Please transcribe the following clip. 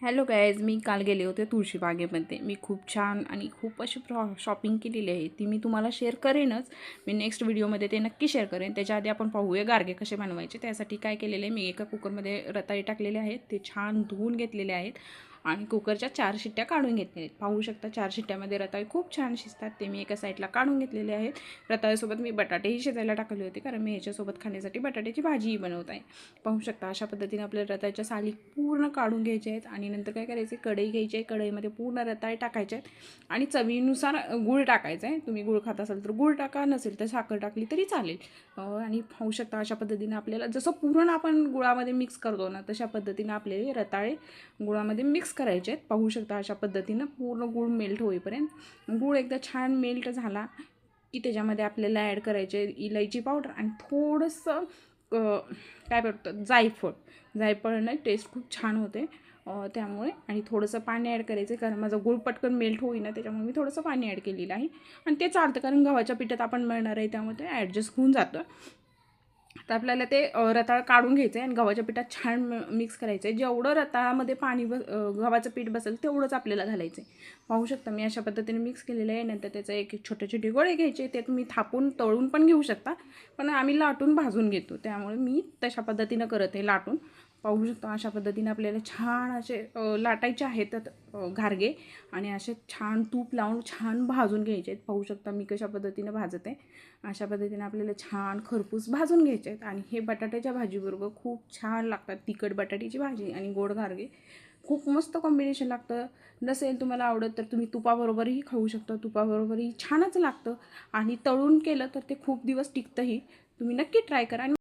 Hello guys मी काल गेले होते तुळशीबागेमध्ये. मी खूप छान आणि खूप अशी प्रॉ शॉपिंग केलेली आहे. ती मी तुम्हाला शेअर करेनच. मी नेक्स्ट व्हिडिओमध्ये ते नक्की शेअर करेन. त्याच्या आधी आपण पाहूया गार्गे कसे बनवायचे. त्यासाठी काय केलेलं आहे मी एका कुकरमध्ये रताळी टाकलेले आहेत. ते छान धुवून घेतलेले आहेत. आणि कुकरच्या चार शिट्ट्या काढून घेतलेल्या आहेत. पाहू शकता चार शिट्ट्यामध्ये रताळे खूप छान शिजतात. ते मी एका साईडला काढून घेतलेले आहेत. रताळ्यासोबत मी बटाटेही शिजायला टाकले होते कारण मी ह्याच्यासोबत खाण्यासाठी बटाट्याची भाजीही बनवत आहे. पाहू शकता अशा पद्धतीने आपल्याला रताळ्याच्या साली पूर्ण काढून घ्यायचे आहेत आणि नंतर काय करायचे कढई घ्यायची आहे. कढईमध्ये पूर्ण रताळे टाकायचे आहेत आणि चवीनुसार गूळ टाकायचं आहे. तुम्ही गूळ खात असाल तर गूळ टाका नसेल तर साखर टाकली तरी चालेल. आणि पाहू शकता अशा पद्धतीने आपल्याला जसं पुरण आपण गुळामध्ये मिक्स करतो ना तशा पद्धतीने आपले रताळे गुळामध्ये मिक्स करायचे आहेत. पाहू शकता अशा पद्धतीनं पूर्ण गूळ मेल्ट होईपर्यंत. गूळ एकदा छान मेल्ट झाला की त्याच्यामध्ये आपल्याला ॲड करायचे इलायची पावडर आणि थोडंसं काय म्हणतात जायफळ. जायफळाने टेस्ट खूप छान होते. त्यामुळे आणि थोडंसं पाणी ॲड करायचं कारण माझं गूळ पटकन मेल्ट होईना त्याच्यामुळे मी थोडंसं पाणी ॲड केलेलं आहे. आणि ते चालतं कारण गव्हाच्या पिठात आपण मिळणार आहे त्यामुळे ते ॲडजस्ट होऊन जातं. तर आपल्याला ते रताळ काढून घ्यायचं आहे आणि गव्हाच्या पिठात छान मिक्स करायचं आहे जेवढं रताळामध्ये पाणी बस गव्हाचं पीठ बसेल तेवढंच आपल्याला घालायचं आहे पाहू शकता मी अशा पद्धतीने मिक्स केलेलं आहे. नंतर त्याचं एक एक छोटे छोटे गोळे घ्यायचे ते तुम्ही थापून तळून पण घेऊ शकता. पण आम्ही लाटून भाजून घेतो. त्यामुळे मी तशा पद्धतीनं करत आहे लाटून. पाहू शकतो अशा पद्धतीने आपल्याला छान असे लाटायचे आहेत घारगे आणि असे छान तूप लावून छान भाजून घ्यायचे आहेत. पाहू शकता मी कशा पद्धतीने भाजत. आहे अशा पद्धतीने आपल्याला छान खरपूस भाजून घ्यायचे आहेत आणि हे बटाट्याच्या भाजीबरोबर खूप छान लागतात. तिखट बटाट्याची भाजी आणि गोड घारगे. खूप मस्त कॉम्बिनेशन लागतं. नसेल तुम्हाला आवडत तर तुम्ही तुपाबरोबरही खाऊ शकता. तुपाबरोबरही छानच लागतं. आणि तळून केलं तर ते खूप दिवस टिकतंही. तुम्ही नक्की ट्राय करा. आणि